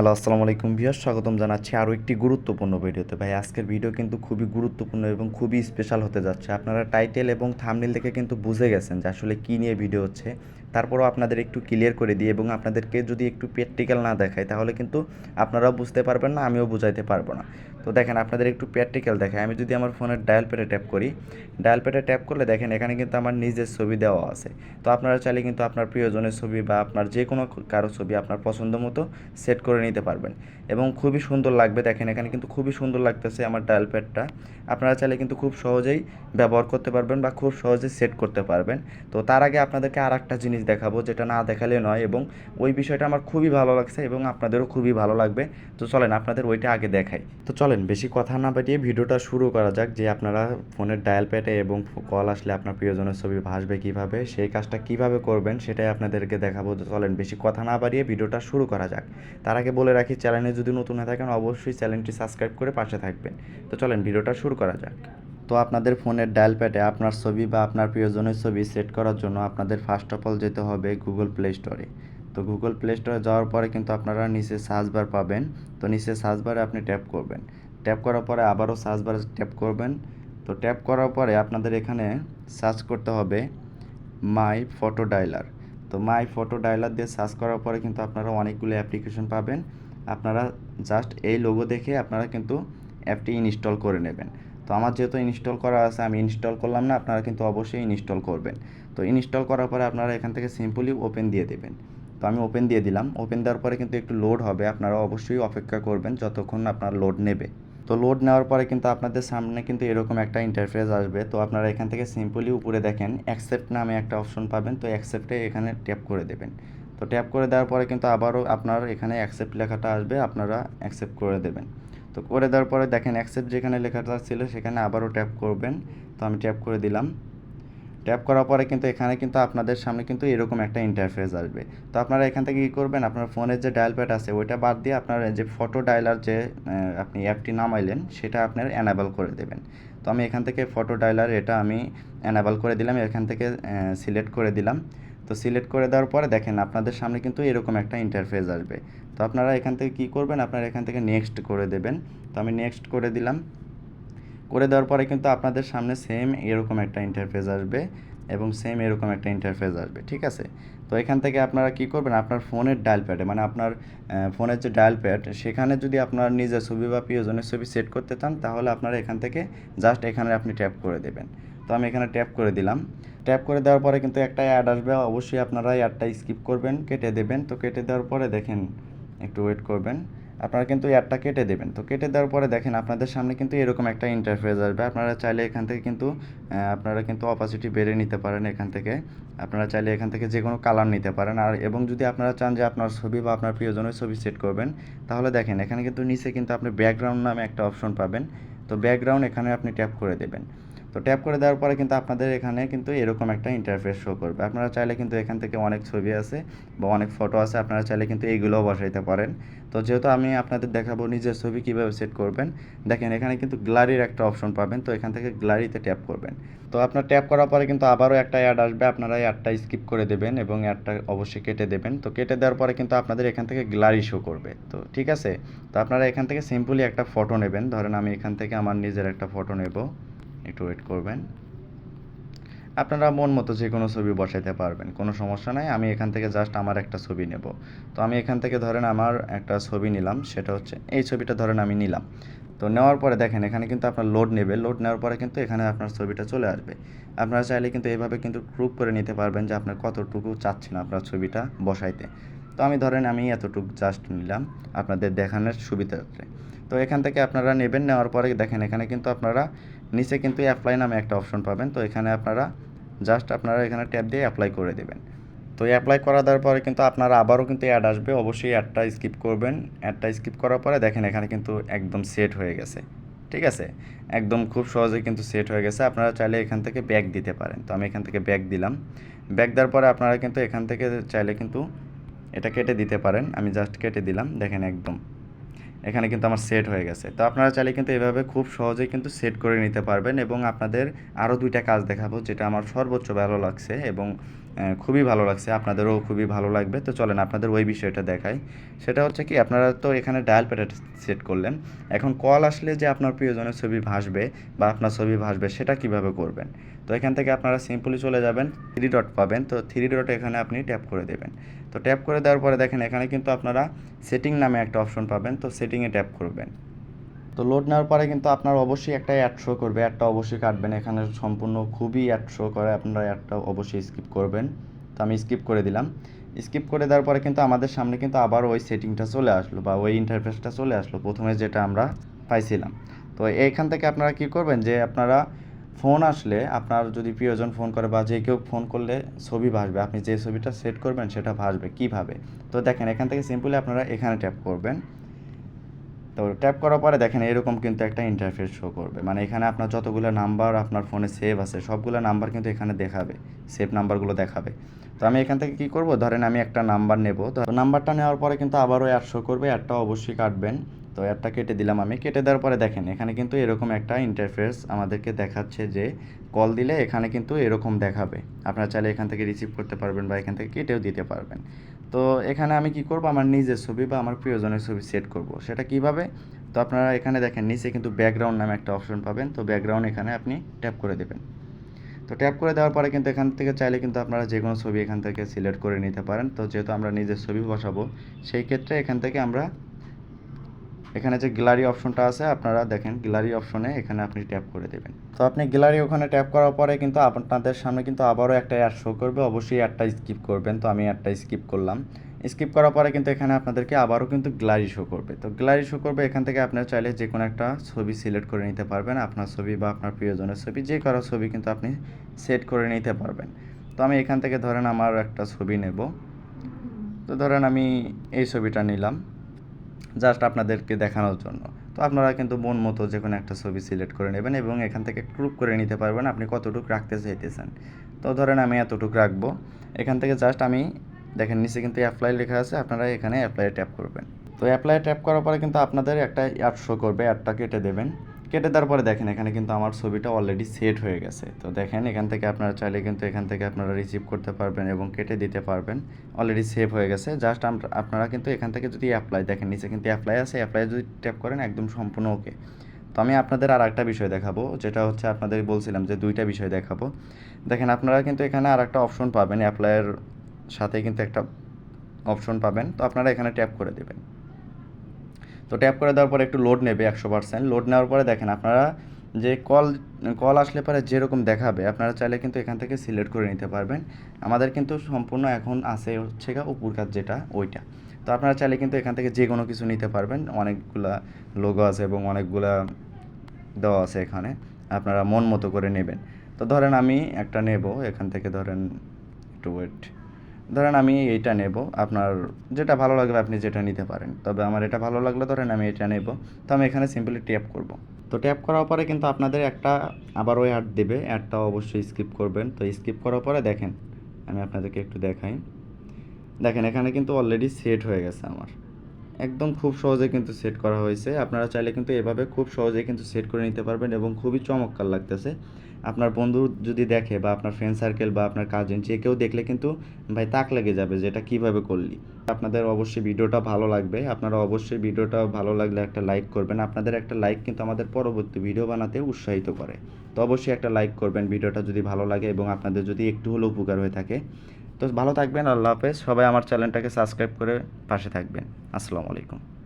Hello, আসসালামু আলাইকুম ভিয়ার স্বাগতম জানাচ্ছি আরও একটি গুরুত্বপূর্ণ ভিডিওতে। ভাই, আজকের ভিডিও কিন্তু খুবই গুরুত্বপূর্ণ এবং খুবই স্পেশাল হতে যাচ্ছে। আপনারা টাইটেল এবং থামনেল দেখে কিন্তু বুঝে গেছেন যে আসলে কী নিয়ে ভিডিও হচ্ছে। তারপরও আপনাদের একটু ক্লিয়ার করে দিই এবং আপনাদেরকে যদি একটু প্র্যাকটিক্যাল না দেখায় তাহলে কিন্তু আপনারাও বুঝতে পারবেন না, আমিও বুঝাইতে পারব না। তো দেখেন, আপনাদের একটু প্র্যাকটিক্যাল দেখায় আমি যদি আমার ফোনের ডায়াল প্যাডে ট্যাপ করি ডায়াল প্যাডে ট্যাপ করলে দেখেন, এখানে কিন্তু আমার নিজের ছবি দেওয়া আছে। তো আপনারা চাইলে কিন্তু আপনার প্রিয়জনের ছবি বা আপনার যে কোনো কারও ছবি আপনার পছন্দ মতো সেট করে নিতে পারবেন। এবং খুবই সুন্দর লাগবে, দেখেন, এখানে কিন্তু খুবই সুন্দর লাগতেছে আমার ডায়াল প্যাডটা আপনারা চাইলে কিন্তু খুব সহজেই ব্যবহার করতে পারবেন বা খুব সহজেই সেট করতে পারবেন। তো তার আগে আপনাদেরকে আর একটা জিনিস দেখাবো, যেটা না দেখালে নয় এবং ওই বিষয়টা আমার খুবই ভালো লাগছে এবং আপনাদেরও খুবই ভালো লাগবে। তো চলেন আপনাদের ওইটা আগে দেখাই। তো চলেন, বেশি কথা না বাড়িয়ে ভিডিওটা শুরু করা যাক যে আপনারা ফোনের ডায়াল প্যাডে এবং কল আসলে আপনার প্রিয়জনের ছবি ভাসবে কীভাবে, সেই কাজটা কীভাবে করবেন সেটাই আপনাদেরকে দেখাবো। তো চলেন, বেশি কথা না বাড়িয়ে ভিডিওটা শুরু করা যাক। তার আগে বলে রাখি চ্যানেলে যদি নতুন হয়ে থাকেন, অবশ্যই চ্যানেলটি সাবস্ক্রাইব করে পাশে থাকবেন। তো চলেন, ভিডিওটা শুরু করা যাক। তো আপনাদের ফোনের ডায়াল প্যাডে আপনার ছবি বা আপনার প্রিয়জনের ছবি সেট করার জন্য আপনাদের ফার্স্ট অফ অল যেতে হবে গুগল প্লে স্টোরে তো গুগল প্লে স্টোরে যাওয়ার পরে কিন্তু আপনারা নিচে সার্চ বার পাবেন। তো নিচে সার্চ বারে আপনি ট্যাপ করবেন। ট্যাপ করার পরে আবারও সার্চ ট্যাপ করবেন। তো ট্যাপ করার পরে আপনাদের এখানে সার্চ করতে হবে মাই ফটো ডাইলার তো মাই ফটো ডাইলার দিয়ে সার্চ করার পরে কিন্তু আপনারা অনেকগুলো অ্যাপ্লিকেশন পাবেন। আপনারা জাস্ট এই লোগো দেখে আপনারা কিন্তু অ্যাপটি ইনস্টল করে নেবেন। তো আমার যেহেতু ইনস্টল করা আছে, আমি ইনস্টল করলাম না, আপনারা কিন্তু অবশ্যই ইনস্টল করবেন। তো ইনস্টল করার পরে আপনারা এখান থেকে সিম্পলি ওপেন দিয়ে দেবেন। তো আমি ওপেন দিয়ে দিলাম। ওপেন দেওয়ার পরে কিন্তু একটু লোড হবে, আপনারা অবশ্যই অপেক্ষা করবেন যতক্ষণ আপনার লোড নেবে। তো লোড নেওয়ার পরে কিন্তু আপনাদের সামনে কিন্তু এরকম একটা ইন্টারফেস আসবে। তো আপনারা এখান থেকে সিম্পলি উপরে দেখেন অ্যাকসেপ্ট নামে একটা অপশন পাবেন। তো অ্যাকসেপ্টে এখানে ট্যাপ করে দেবেন। তো ট্যাপ করে দেওয়ার পরে কিন্তু আবারও আপনার এখানে অ্যাকসেপ্ট লেখাটা আসবে, আপনারা অ্যাকসেপ্ট করে দেবেন। তো করে দেওয়ার পরে দেখেন অ্যাকসেপ্ট যেখানে লেখাটা ছিল সেখানে আবারও ট্যাপ করবেন। তো আমি ট্যাপ করে দিলাম। ট্যাপ করার পরে কিন্তু এখানে কিন্তু আপনাদের সামনে কিন্তু এরকম একটা ইন্টারফেস আসবে। তো আপনারা এখান থেকে কী করবেন? আপনার ফোনের যে ডায়াল প্যাড আছে, ওইটা বাদ দিয়ে আপনার যে ফটো ডায়ালার যে আপনি অ্যাপটি নামাইলেন, সেটা আপনার অ্যানাবেল করে দেবেন। তো আমি এখান থেকে ফটো ডায়ালার এটা আমি অ্যানাবেল করে দিলাম, এখান থেকে সিলেক্ট করে দিলাম। তো সিলেক্ট করে দেওয়ার পরে দেখেন আপনাদের সামনে কিন্তু এরকম একটা ইন্টারফেস আসবে। তো আপনারা এখান থেকে কী করবেন? আপনারা এখান থেকে নেক্সট করে দেবেন। তো আমি নেক্সট করে দিলাম। করে দেওয়ার পরে কিন্তু আপনাদের সামনে সেম এরকম একটা ইন্টারফেস আসবে এবং সেম এরকম একটা ইন্টারফেস আসবে, ঠিক আছে? তো এখান থেকে আপনারা কি করবেন? আপনার ফোনের ডায়াল প্যাডে মানে আপনার ফোনের যে ডায়াল প্যাড সেখানে যদি আপনার নিজের ছবি বা প্রিয়জনের ছবি সেট করতে চান, তাহলে আপনারা এখান থেকে জাস্ট এখানে আপনি ট্যাপ করে দেবেন। তো আমি এখানে ট্যাপ করে দিলাম। ট্যাপ করে দেওয়ার পরে কিন্তু একটা অ্যাড আসবে। অবশ্যই আপনারা অ্যাডটা স্কিপ করবেন, কেটে দেবেন। তো কেটে দেওয়ার পরে দেখেন একটু ওয়েট করবেন। আপনারা কিন্তু অ্যাডটা কেটে দেবেন। তো কেটে দেওয়ার পরে দেখেন, আপনাদের সামনে কিন্তু এরকম একটা ইন্টারফেস আসবে। আপনারা চাইলে এখান থেকে কিন্তু আপনারা কিন্তু অপাসিটি বেড়ে নিতে পারেন এখান থেকে। আপনারা চাইলে এখান থেকে যে কোনো কালার নিতে পারেন। আর এবং যদি আপনারা চান যে আপনার ছবি বা আপনার প্রিয়জনের ছবি সেট করবেন, তাহলে দেখেন, এখানে কিন্তু নিচে কিন্তু আপনি ব্যাকগ্রাউন্ড নামে একটা অপশন পাবেন। তো ব্যাকগ্রাউন্ড এখানে আপনি ট্যাপ করে দেবেন। তো ট্যাপ করে দেওয়ার পরে কিন্তু আপনাদের এখানে কিন্তু এরকম একটা ইন্টারফেস শো করবে। আপনারা চাইলে কিন্তু এখান থেকে অনেক ছবি আছে বা অনেক ফটো আছে, আপনারা চাইলে কিন্তু এইগুলোও বসাইতে পারেন। তো যেহেতু আমি আপনাদের দেখাবো নিজের ছবি কীভাবে সেট করবেন, দেখেন এখানে কিন্তু গ্যালারির একটা অপশন পাবেন, তো এখান থেকে গ্যালারিতে ট্যাপ করবেন। তো আপনার ট্যাপ করার পরে কিন্তু আবারও একটা অ্যাড আসবে, আপনারা অ্যাডটা স্কিপ করে দেবেন এবং অ্যাডটা অবশ্যই কেটে দেবেন। তো কেটে দেওয়ার পরে কিন্তু আপনাদের এখান থেকে গ্যালারি শো করবে। তো ঠিক আছে? তো আপনারা এখান থেকে সিম্পলি একটা ফটো নেবেন। ধরেন আমি এখান থেকে আমার নিজের একটা ফটো নেব। একটু ওয়েট করবেন। আপনারা মন মতো যে কোনো ছবি বসাইতে পারবেন, কোনো সমস্যা নাই। আমি এখান থেকে জাস্ট আমার একটা ছবি নেব। তো আমি এখান থেকে ধরেন আমার একটা ছবি নিলাম, সেটা হচ্ছে, এই ছবিটা ধরেন আমি নিলাম। তো নেওয়ার পরে দেখেন, এখানে কিন্তু আপনার লোড নেবে। লোড নেওয়ার পরে কিন্তু এখানে আপনার ছবিটা চলে আসবে। আপনারা চাইলে কিন্তু এইভাবে কিন্তু গ্রুপ করে নিতে পারবেন যে আপনার কতটুকু চাচ্ছেন আপনার ছবিটা বসাইতে। তো আমি ধরেন আমি এতটুকু জাস্ট নিলাম আপনাদের দেখানোর সুবিধার্থে। তো এখান থেকে আপনারা নেবেন, নেওয়ার পরে দেখেন এখানে কিন্তু আপনারা নিচে কিন্তু অ্যাপ্লাই নামে একটা অপশন পাবেন। তো এখানে আপনারা জাস্ট আপনারা এখানে ট্যাপ দিয়ে অ্যাপ্লাই করে দেবেন। তো অ্যাপ্লাই করা দেওয়ার পরে কিন্তু আপনারা আবারও কিন্তু অ্যাড আসবে। অবশ্যই অ্যাডটা স্কিপ করবেন। অ্যাডটা স্কিপ করার পরে দেখেন এখানে কিন্তু একদম সেট হয়ে গেছে। ঠিক আছে? একদম খুব সহজে কিন্তু সেট হয়ে গেছে। আপনারা চাইলে এখান থেকে ব্যাগ দিতে পারেন। তো আমি এখান থেকে ব্যাগ দিলাম। ব্যাগ দেওয়ার পরে আপনারা কিন্তু এখান থেকে চাইলে কিন্তু এটা কেটে দিতে পারেন। আমি জাস্ট কেটে দিলাম। দেখেন একদম এখানে কিন্তু আমার সেট হয়ে গেছে। তো আপনারা চাইলে কিন্তু এভাবে খুব সহজেই কিন্তু সেট করে নিতে পারবেন এবং আপনাদের আরও দুইটা কাজ দেখাবো যেটা আমার সর্বোচ্চ ভালো লাগছে এবং খুবই ভালো লাগছে, আপনাদেরও খুবই ভালো লাগবে। তো চলেন আপনাদের ওই বিষয়টা দেখাই। সেটা হচ্ছে কি, আপনারা তো এখানে ডায়াল প্যাড সেট করলেন। এখন কল আসলে যে আপনার প্রিয়জনের ছবি ভাসবে বা আপনার ছবি ভাসবে, সেটা কীভাবে করবেন? তো এখান থেকে আপনারা সিম্পলি চলে যাবেন থ্রি ডট পাবেন। তো থ্রি ডট এখানে আপনি ট্যাপ করে দেবেন। তো ট্যাপ করে দেওয়ার পরে দেখেন, এখানে কিন্তু আপনারা সেটিং নামে একটা অপশন পাবেন। তো সেটিংয়ে ট্যাপ করবেন। তো লোড নেওয়ার পরে কিন্তু আপনার অবশ্যই একটা অ্যাড শো করবে। অ্যাডটা অবশ্যই কাটবেন। এখানে সম্পূর্ণ খুবই অ্যাড শো করে। আপনারা অ্যাডটা অবশ্যই স্কিপ করবেন। তো আমি স্কিপ করে দিলাম। স্কিপ করে দেওয়ার পরে কিন্তু আমাদের সামনে কিন্তু আবার ওই সেটিংটা চলে আসলো বা ওই ইন্টারফেসটা চলে আসলো। প্রথমে যেটা আমরা পাইছিলাম। তো এইখান থেকে আপনারা কি করবেন যে আপনারা ফোন আসলে আপনার যদি প্রিয়জন ফোন করে বা যে কেউ ফোন করলে ছবি ভাসবে। আপনি যে ছবিটা সেট করবেন সেটা ভাসবে। কীভাবে? তো দেখেন, এখান থেকে সিম্পলি আপনারা এখানে ট্যাপ করবেন। তো ট্যাপ করার পরে দেখেন এরকম কিন্তু একটা ইন্টারফেস শো করবে। মানে এখানে আপনার যতগুলো নাম্বার আপনার ফোনে সেভ আছে, সবগুলো নাম্বার কিন্তু এখানে দেখাবে সেভ নাম্বারগুলো দেখাবে। তো আমি এখান থেকে কি করব? ধরেন আমি একটা নাম্বার নেব। তো নাম্বারটা নেওয়ার পরে কিন্তু আবারও অ্যাড শো করবে অ্যাডটা অবশ্যই কাটবেন। তো অ্যাডটা কেটে দিলাম আমি। কেটে দেওয়ার পরে দেখেন, এখানে কিন্তু এরকম একটা ইন্টারফেস আমাদেরকে দেখাচ্ছে যে কল দিলে এখানে কিন্তু এরকম দেখাবে। আপনারা চাইলে এখান থেকে রিসিভ করতে পারবেন বা এখান থেকে কেটেও দিতে পারবেন। তো এখানে আমি কি করব? আমার নিজের ছবি বা আমার প্রিয়জনের ছবি সেট করব। সেটা কীভাবে? তো আপনারা এখানে দেখেন, নিচে কিন্তু ব্যাকগ্রাউন্ড নামে একটা অপশন পাবেন। তো ব্যাকগ্রাউন্ড এখানে আপনি ট্যাপ করে দেবেন। তো ট্যাপ করে দেওয়ার পরে কিন্তু এখান থেকে চাইলে কিন্তু আপনারা যে কোনো ছবি এখান থেকে সিলেক্ট করে নিতে পারেন। তো যেহেতু আমরা নিজের ছবি বসাবো, সেই ক্ষেত্রে এখান থেকে আমরা এখানে যে গ্যালারি অপশনটা আছে, আপনারা দেখেন গ্যালারি অপশনে এখানে আপনি ট্যাপ করে দেবেন। তো আপনি গ্যালারি ওখানে ট্যাপ করার পরে কিন্তু আপনাদের সামনে কিন্তু আবারও একটা অ্যাড শো করবে। অবশ্যই অ্যাডটা স্কিপ করবেন, তো আমি অ্যাডটা স্কিপ করলাম। স্কিপ করার পরে কিন্তু এখানে আপনাদেরকে আবারও কিন্তু গ্যালারি শো করবে। তো গ্যালারি শো করবে, এখান থেকে আপনারা চাইলে যে কোনো একটা ছবি সিলেক্ট করে নিতে পারবেন। আপনার ছবি বা আপনার প্রিয়জনের ছবি, যে কারও ছবি কিন্তু আপনি সেট করে নিতে পারবেন। তো আমি এখান থেকে ধরেন আমার একটা ছবি নেব। তো ধরেন আমি এই ছবিটা নিলাম। জাস্ট আপনাদেরকে দেখানোর জন্য। তো আপনারা কিন্তু মন মতো যে কোনো একটা ছবি সিলেক্ট করে নেবেন এবং এখান থেকে ক্রুপ করে নিতে পারবেন আপনি কতটুকু রাখতে চাইতেছেন। তো ধরেন আমি এতটুকু রাখব। এখান থেকে জাস্ট আমি দেখেন নিচে কিন্তু অ্যাপ্লাই লেখা আছে, আপনারা এখানে অ্যাপ্লাই ট্যাপ করবেন। তো অ্যাপ্লাই ট্যাপ করার পরে কিন্তু আপনাদের একটা অ্যাড শো করবে অ্যাডটা কেটে দেবেন। কেটে দেওয়ার পরে দেখেন, এখানে কিন্তু আমার ছবিটা অলরেডি সেট হয়ে গেছে। তো দেখেন, এখান থেকে আপনারা চাইলে কিন্তু এখান থেকে আপনারা রিসিভ করতে পারবেন এবং কেটে দিতে পারবেন। অলরেডি সেভ হয়ে গেছে। জাস্ট আপনারা কিন্তু এখান থেকে যদি অ্যাপ্লাই দেখেন, নিচে কিন্তু অ্যাপ্লাই আছে। অ্যাপ্লাই যদি ট্যাপ করেন, একদম সম্পূর্ণ ওকে তো আমি আপনাদের আর একটা বিষয় দেখাবো, যেটা হচ্ছে আপনাদের বলছিলাম যে দুইটা বিষয় দেখাবো। দেখেন, আপনারা কিন্তু এখানে আর একটা অপশন পাবেন অ্যাপ্লাইয়ের সাথে কিন্তু একটা অপশন পাবেন। তো আপনারা এখানে ট্যাপ করে দেবেন। তো ট্যাপ করে দেওয়ার পরে একটু লোড নেবে একশো পার্সেন্ট লোড নেওয়ার পরে দেখেন আপনারা যে কল কল আসলে পরে যেরকম দেখাবে, আপনারা চাইলে কিন্তু এখান থেকে সিলেক্ট করে নিতে পারবেন। আমাদের কিন্তু সম্পূর্ণ এখন আছে হচ্ছে গা উপর কাজ যেটা, ওইটা। তো আপনারা চাইলে কিন্তু এখান থেকে যে কোনো কিছু নিতে পারবেন। অনেকগুলা লোগো আছে এবং অনেকগুলা দেওয়া আছে এখানে। আপনারা মন মতো করে নেবেন। তো ধরেন আমি একটা নেব, এখান থেকে ধরেন একটু ওয়েট ধরেন আমি এইটা নেব, আপনার যেটা ভালো লাগবে আপনি যেটা নিতে পারেন। তবে আমার এটা ভালো লাগলে ধরেন আমি এটা নেব, তো আমি এখানে সিম্পলি ট্যাপ করব। তো ট্যাপ করার পরে কিন্তু আপনাদের একটা আবার ওই অ্যাড দেবে অ্যাডটা অবশ্যই স্কিপ করবেন। তো স্কিপ করার পরে দেখেন, আমি আপনাদেরকে একটু দেখাই। দেখেন, এখানে কিন্তু অলরেডি সেট হয়ে গেছে আমার। একদম খুব সহজে কিন্তু সেট করা হয়েছে। আপনারা চাইলে কিন্তু এভাবে খুব সহজে কিন্তু সেট করে নিতে পারবেন এবং খুবই চমৎকার লাগতেছে। আপনার বন্ধু যদি দেখে বা আপনার ফ্রেন্ড সার্কেল বা আপনার কাজিন যে কেউ দেখলে কিন্তু ভাই তাক লেগে যাবে যে এটা কীভাবে করলি। আপনাদের অবশ্যই ভিডিওটা ভালো লাগবে। আপনারা অবশ্যই ভিডিওটা ভালো লাগলে একটা লাইক করবেন। আপনাদের একটা লাইক কিন্তু আমাদের পরবর্তী ভিডিও বানাতে উৎসাহিত করে। তো অবশ্যই একটা লাইক করবেন ভিডিওটা যদি ভালো লাগে এবং আপনাদের যদি একটু হলেও উপকার হয়ে থাকে। তো ভালো থাকবেন, আল্লাহ হাফেজ। সবাই আমার চ্যানেলটাকে সাবস্ক্রাইব করে পাশে থাকবেন। আসসালামু আলাইকুম।